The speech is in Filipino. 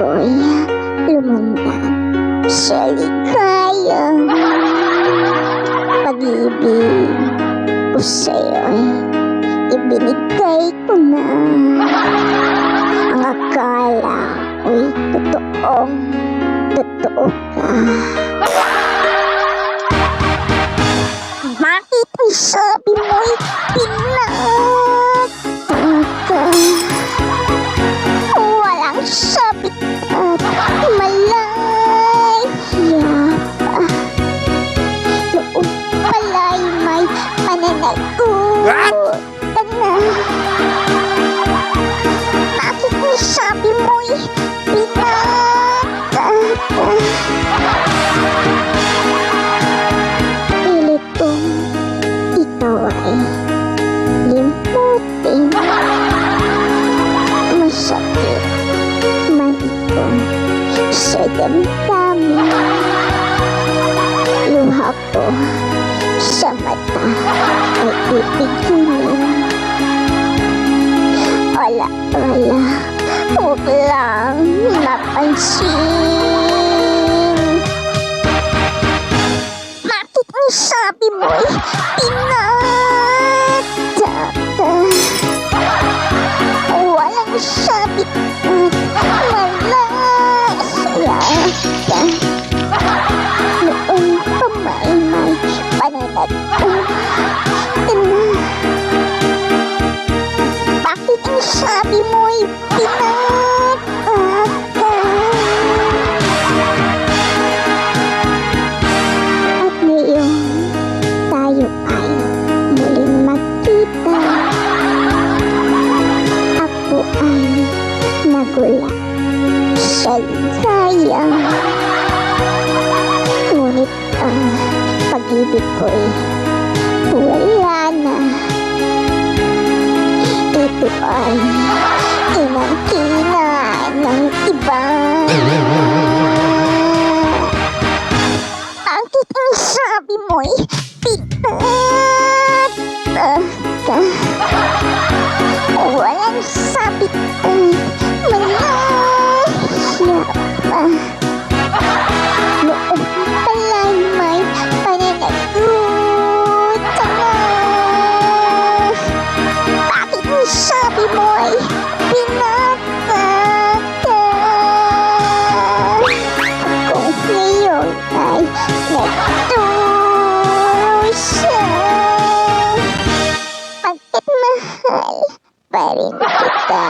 Koya lumambak sa ligayang pag-ibig ko sa'yo'y ibinigay ko na ang akala ko'y totoong totoo ka. Bakit ang sabi mo'y pinag na. Bakit ang sabi mo'y pinatang ka? Pilit kong ikaw ay limutin. Masakit man ito sa damdamin. Luha ko mata ay ibiginin. Wala, wala, huwag lang mapansin. Bakit ang sabi mo'y pinataka? Walang sabit sabi mo'y pinataka? At ngayon, tayo ay muling magkita. Ako ay nagulat sa ligaya. Ngunit ang pag-ibig ko'y Ay inangkina ng iba. Bakit ang sabi mo'y pinataka? Walang sabit ang malaya pa. Sabi mo'y pinataka? Kung ngayon ay nagdusa Bakit mahal pa rin kita?